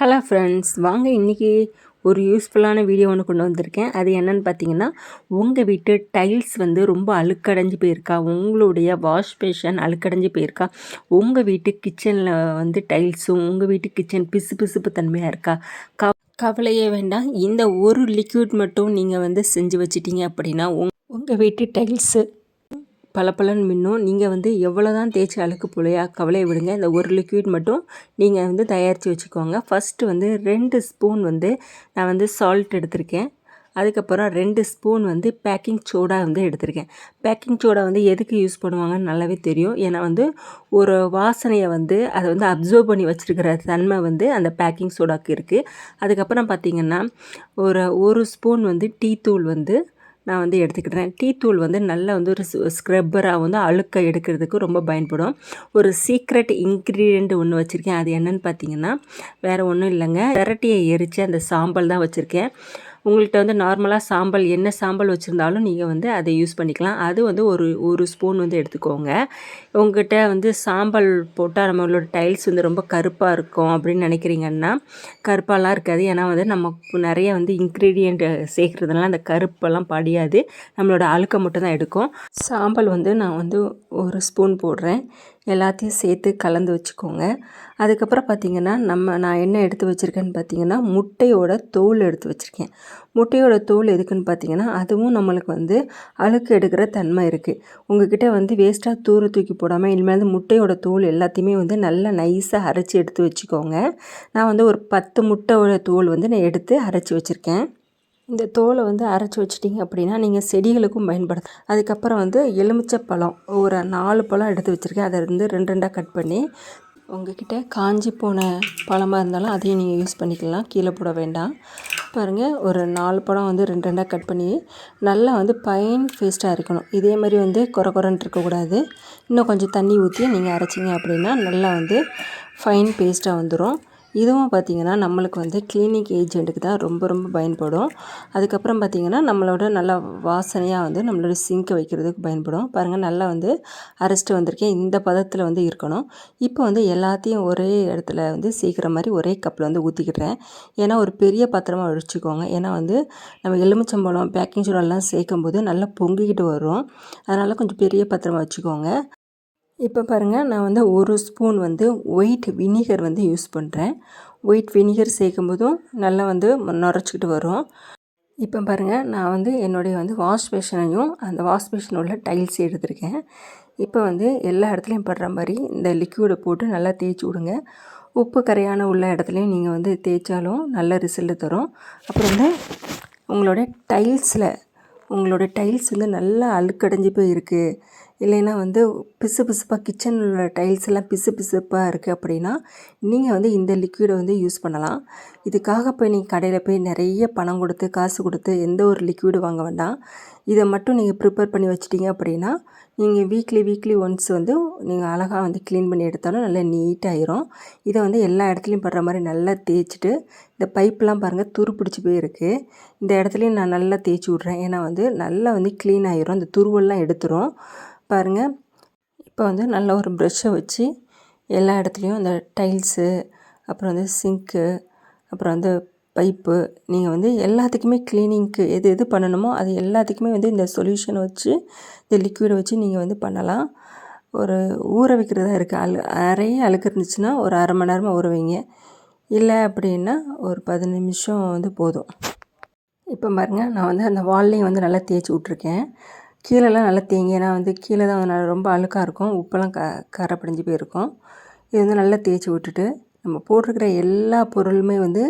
Hello friends வாங்க இன்றைக்கி ஒரு யூஸ்ஃபுல்லான வீடியோ ஒன்று கொண்டு வந்திருக்கேன். அது என்னென்னு பார்த்தீங்கன்னா உங்கள் வீட்டு டைல்ஸ் வந்து ரொம்ப அழுக்கடைஞ்சு போயிருக்கா? உங்களுடைய வாஷ் பேஷன் அழுக்கடைஞ்சு போயிருக்கா? உங்கள் வீட்டு கிச்சனில் வந்து டைல்ஸும் உங்கள் வீட்டு கிச்சன் பிசு பிசுப்பு தன்மையாக இருக்கா? க கவலையே வேண்டாம். இந்த ஒரு லிக்யூட் மட்டும் நீங்கள் வந்து செஞ்சு வச்சிட்டீங்க அப்படின்னா உங் உங்கள் வீட்டு டைல்ஸு பளபளன்னு மின்னும். நீங்கள் வந்து எவ்வளோ தான் தேய்ச்சி அழுக்கு போலையா கவலையை விடுங்க. இந்த ஒரு லிக்விட் மட்டும் நீங்கள் வந்து தயாரித்து வச்சுக்கோங்க. ஃபஸ்ட்டு வந்து ரெண்டு ஸ்பூன் வந்து நான் வந்து சால்ட் எடுத்திருக்கேன். அதுக்கப்புறம் ரெண்டு ஸ்பூன் வந்து பேக்கிங் சோடா வந்து எடுத்திருக்கேன். பேக்கிங் சோடா வந்து எதுக்கு யூஸ் பண்ணுவாங்கன்னு நல்லாவே தெரியும். ஏன்னா வந்து ஒரு வாசனையை வந்து அதை வந்து அப்சர்வ் பண்ணி வச்சுருக்கிற தன்மை வந்து அந்த பேக்கிங் சோடாக்கு இருக்குது அதுக்கப்புறம் பார்த்திங்கன்னா ஒரு ஒரு ஸ்பூன் வந்து டீ தூள் வந்து நான் வந்து எடுத்துக்கிட்டேன். டீ தூள் வந்து நல்லா வந்து ஒரு ஸ்க்ரப்பராக வந்து அழுக்க எடுக்கிறதுக்கு ரொம்ப பயன்படும். ஒரு சீக்ரெட் இன்க்ரீடியண்ட் ஒன்று வச்சுருக்கேன். அது என்னென்னு பார்த்தீங்கன்னா வேறு ஒன்றும் இல்லைங்க. விரட்டியை எரித்து அந்த சாம்பல் தான் வச்சுருக்கேன். உங்கள்கிட்ட வந்து நார்மலாக சாம்பல் என்ன சாம்பல் வச்சுருந்தாலும் நீங்கள் வந்து அதை யூஸ் பண்ணிக்கலாம். அது வந்து ஒரு ஒரு ஸ்பூன் வந்து எடுத்துக்கோங்க. உங்கள்கிட்ட வந்து சாம்பல் போட்டால் நம்மளோட டைல்ஸ் வந்து ரொம்ப கருப்பாக இருக்கும் அப்படின்னு நினைக்கிறீங்கன்னா கருப்பாலாம் இருக்காது. ஏன்னா வந்து நம்ம நிறைய வந்து இன்க்ரீடியண்ட் சேர்க்குறதுனால அந்த கருப்பெல்லாம் படியாது. நம்மளோட அழுக்க மட்டும் தான் எடுக்கும். சாம்பல் வந்து நான் வந்து ஒரு ஸ்பூன் போடுறேன். எல்லாத்தையும் சேர்த்து கலந்து வச்சுக்கோங்க. அதுக்கப்புறம் பார்த்திங்கன்னா நம்ம நான் என்ன எடுத்து வச்சுருக்கேன்னு பார்த்தீங்கன்னா முட்டையோட தோல் எடுத்து வச்சுருக்கேன். முட்டையோட தோல் எதுக்குன்னு பார்த்தீங்கன்னா அதுவும் நம்மளுக்கு வந்து அழுக்கு எடுக்கிற தன்மை இருக்குது உங்ககிட்ட வந்து வேஸ்ட்டாக தூர தூக்கி போடாமல் இனிமேல் முட்டையோட தோல் எல்லாத்தையுமே வந்து நல்லா நைஸாக அரைச்சி எடுத்து வச்சுக்கோங்க. நான் வந்து ஒரு பத்து முட்டையோட தோல் வந்து நான் எடுத்து அரைச்சி வச்சுருக்கேன். இந்த தோலை வந்து அரைச்சி வச்சிட்டிங்க அப்படின்னா நீங்கள் செடிகளுக்கும் பயன்படுத்த அதுக்கப்புறம் வந்து எலுமிச்சை பழம் ஒரு நாலு பழம் எடுத்து வச்சுருக்கேன். அதை வந்து ரெண்டு ரெண்டாக கட் பண்ணி உங்ககிட்ட காஞ்சி போன பழமாக இருந்தாலும் அதையும் நீங்கள் யூஸ் பண்ணிக்கலாம். கீழே போட வேண்டாம். பாருங்கள் ஒரு நாலு பழம் வந்து ரெண்டு ரெண்டாக கட் பண்ணி நல்லா வந்து பைன் ஃபேஸ்ட்டாக இருக்கணும். இதே மாதிரி வந்து குறை குறைன்ட்டு இருக்கக்கூடாது இன்னும் கொஞ்சம் தண்ணி ஊற்றி நீங்கள் அரைச்சிங்க அப்படின்னா நல்லா வந்து ஃபைன் பேஸ்ட்டாக வந்துடும் இதுவும் பார்த்திங்கன்னா நம்மளுக்கு வந்து கிளினிக் ஏஜெண்ட்டுக்கு தான் ரொம்ப ரொம்ப பயன்படும். அதுக்கப்புறம் பார்த்திங்கன்னா நம்மளோட நல்லா வாசனையாக வந்து நம்மளோட சிங்கை வைக்கிறதுக்கு பயன்படும். பாருங்கள் நல்லா வந்து அரைச்சிட்டு வந்திருக்கேன் இந்த பதத்தில் வந்து இருக்கணும். இப்போ வந்து எல்லாத்தையும் ஒரே இடத்துல வந்து சீக்கிரம் மாதிரி ஒரே கப்பில் வந்து ஊற்றிக்கிடுறேன் ஏன்னா ஒரு பெரிய பாத்திரமாக வச்சுக்கோங்க. ஏன்னா வந்து நம்ம எலுமிச்சம்பழம் பேக்கிங் சோடாலாம் சேர்க்கும் போது நல்லா பொங்கிக்கிட்டு வரும். அதனால் கொஞ்சம் பெரிய பாத்திரமாக வச்சுக்கோங்க. இப்போ பாருங்கள் நான் வந்து ஒரு ஸ்பூன் வந்து ஒயிட் வினிகர் வந்து யூஸ் பண்ணுறேன் ஒயிட் வினிகர் சேர்க்கும் போதும் நல்லா வந்து நுரைச்சிக்கிட்டு வரும். இப்போ பாருங்கள் நான் வந்து என்னுடைய வந்து வாஷ் பேஷனையும் அந்த வாஷ் பேஷன் உள்ள டைல்ஸ் எடுத்திருக்கேன். இப்போ வந்து எல்லா இடத்துலையும் படுற மாதிரி இந்த லிக்யூடை போட்டு நல்லா தேய்ச்சி விடுங்க. உப்பு கரையான உள்ள இடத்துலையும் நீங்கள் வந்து தேய்ச்சாலும் நல்ல ரிசல்ட் தரும். அப்புறம் வந்து உங்களுடைய டைல்ஸில் உங்களோட டைல்ஸ் வந்து நல்லா அழுக்கடைஞ்சி போய் இருக்குது இல்லைன்னா வந்து பிசு பிசுப்பாக கிச்சனில் உள்ள டைல்ஸ் எல்லாம் பிசு பிசுப்பாக இருக்குது அப்படின்னா நீங்கள் வந்து இந்த லிக்விடை வந்து யூஸ் பண்ணலாம். இதுக்காக போய் நீங்கள் கடையில் போய் நிறைய பணம் கொடுத்து காசு கொடுத்து எந்த ஒரு லிக்விடு வாங்க வேண்டாம். இதை மட்டும் நீங்கள் ப்ரிப்பேர் பண்ணி வச்சிட்டிங்க அப்படின்னா நீங்கள் வீக்லி வீக்லி ஒன்ஸ் வந்து நீங்கள் அழகாக வந்து க்ளீன் பண்ணி எடுத்தாலும் நல்லா நீட்டாகிரும் இதை வந்து எல்லா இடத்துலையும் படுற மாதிரி நல்லா தேய்ச்சிட்டு இந்த பைப்லாம் பாருங்கள் துரு பிடிச்சி போயிருக்கு இந்த இடத்துலையும் நான் நல்லா தேய்ச்சி விட்றேன். ஏன்னா வந்து நல்லா வந்து க்ளீன் ஆகிரும் இந்த துருவெல்லாம் எடுத்துரும். பாருங்கள் இப்போ வந்து நல்ல ஒரு ப்ரெஷ்ஷை வச்சு எல்லா இடத்துலையும் அந்த டைல்ஸு அப்புறம் வந்து சிங்க்கு அப்புறம் வந்து பைப்பு நீங்கள் வந்து எல்லாத்துக்குமே க்ளீனிங்க்கு எது எது பண்ணணுமோ அது எல்லாத்துக்குமே வந்து இந்த சொல்யூஷனை வச்சு இந்த லிக்விடை வச்சு நீங்கள் வந்து பண்ணலாம். ஒரு ஊற வைக்கிறதா இருக்குது அழு நிறைய அழுக்கு இருந்துச்சுன்னா ஒரு அரை மணி நேரமாக ஊற வைங்க. இல்லை அப்படின்னா ஒரு பதினஞ்சு நிமிஷம் வந்து போதும். இப்போ பாருங்கள் நான் வந்து அந்த வால்லையும் வந்து நல்லா தேய்ச்சி விட்ருக்கேன் கீழெல்லாம் நல்லா தேங்கி ஏன்னா வந்து கீழே தான் வந்து ரொம்ப அழுக்காக இருக்கும். உப்பெல்லாம் க கரை படிஞ்சு போயிருக்கும். இது வந்து நல்லா தேய்ச்சி விட்டுட்டு நம்ம போட்டிருக்கிற எல்லா பொருளுமே வந்து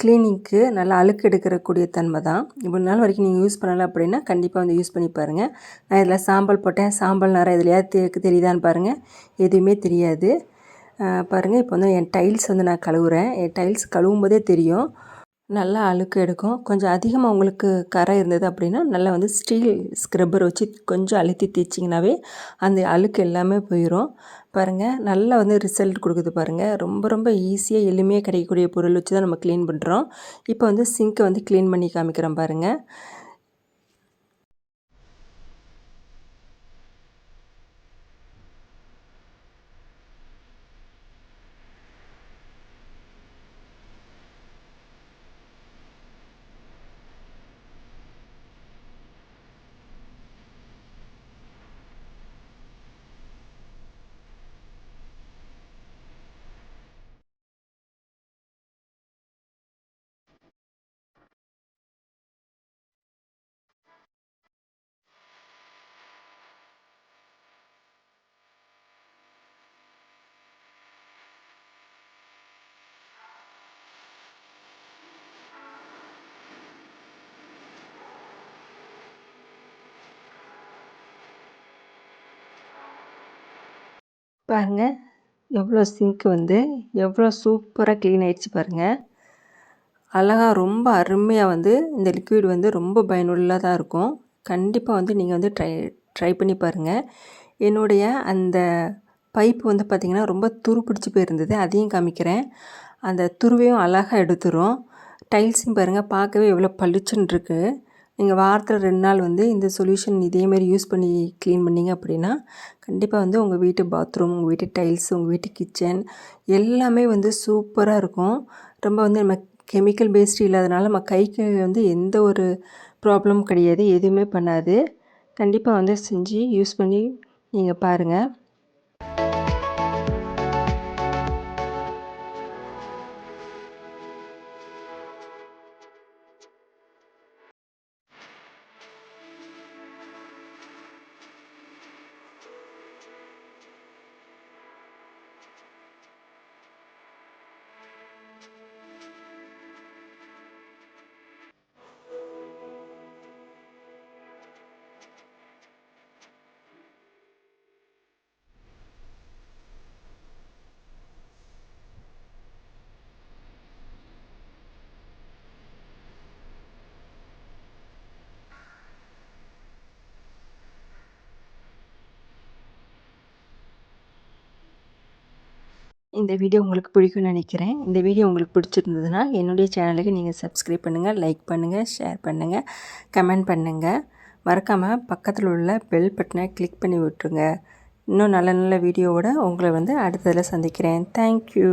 க்ளீனிங்க்கு நல்லா அழுக்கு எடுக்கிறக்கூடிய தன்மை தான். இவ்வளோ நாள் வரைக்கும் நீங்கள் யூஸ் பண்ணலை அப்படின்னா கண்டிப்பாக வந்து யூஸ் பண்ணி பாருங்கள் நான் இதில் சாம்பல் போட்டேன். சாம்பல் நிறைய இதுலையாவது தேக்கு தெரியுதான்னு பாருங்கள் எதுவுமே தெரியாது. பாருங்கள் இப்போ வந்து என் டைல்ஸ் வந்து நான் கழுவுறேன். என் டைல்ஸ் கழுவும் போதே தெரியும். நல்லா அழுக்கு எடுக்கும். கொஞ்சம் அதிகமாக உங்களுக்கு கரை இருந்தது அப்படின்னா நல்லா வந்து ஸ்டீல் ஸ்க்ரப்பர் வச்சு கொஞ்சம் அழுத்தி தேய்ச்சிங்கனாவே அந்த அழுக்கு எல்லாமே போயிடும் பாருங்கள் நல்லா வந்து ரிசல்ட் கொடுக்குது பாருங்கள் ரொம்ப ரொம்ப ஈஸியாக எளிமையாக கிடைக்கக்கூடிய பொருள் வச்சு தான் நம்ம க்ளீன் பண்ணுறோம் இப்போ வந்து சிங்க்கை வந்து க்ளீன் பண்ணி காமிக்கிறோம் பாருங்கள் பாருங்கள் எவ்வளோ சிங்க் வந்து எவ்வளோ சூப்பராக க்ளீன் ஆயிடுச்சு பாருங்கள் அழகாக ரொம்ப அருமையாக வந்து இந்த லிக்விட் வந்து ரொம்ப பயனுள்ளதாக இருக்கும். கண்டிப்பாக வந்து நீங்கள் வந்து ட்ரை ட்ரை பண்ணி பாருங்கள் என்னுடைய அந்த பைப்பு வந்து பார்த்திங்கன்னா ரொம்ப துரு பிடிச்சி போயிருந்தது. அதையும் காமிக்கிறேன். அந்த துருவையும் அழகாக எடுத்துரும். டைல்ஸும் பாருங்கள் பார்க்கவே எவ்வளோ பளிச்சுன்னு இருக்குது நீங்கள் வாரத்தில் ரெண்டு நாள் வந்து இந்த சொல்யூஷன் இதேமாரி யூஸ் பண்ணி க்ளீன் பண்ணிங்க அப்படின்னா கண்டிப்பாக வந்து உங்கள் வீட்டு பாத்ரூம் உங்கள் வீட்டு டைல்ஸ் உங்கள் வீட்டு கிச்சன் எல்லாமே வந்து சூப்பராக இருக்கும். ரொம்ப வந்து நம்ம கெமிக்கல் பேஸ்டு இல்லாதனால நம்ம கைக்கு வந்து எந்த ஒரு ப்ராப்ளமும் கிடையாது எதுவுமே பண்ணாது. கண்டிப்பாக வந்து செஞ்சு யூஸ் பண்ணி நீங்கள் பாருங்கள் இந்த வீடியோ உங்களுக்கு பிடிக்கும்னு நினைக்கிறேன். இந்த வீடியோ உங்களுக்கு பிடிச்சிருந்ததுன்னா என்னுடைய சேனலுக்கு நீங்கள் சப்ஸ்கிரைப் பண்ணுங்கள் லைக் பண்ணுங்கள் ஷேர் பண்ணுங்கள் கமெண்ட் பண்ணுங்கள் மறக்காமல் பக்கத்தில் உள்ள பெல் பட்டனை கிளிக் பண்ணி விட்ருங்க இன்னும் நல்ல நல்ல வீடியோவோட உங்களை வந்து அடுத்ததில் சந்திக்கிறேன். தேங்க்யூ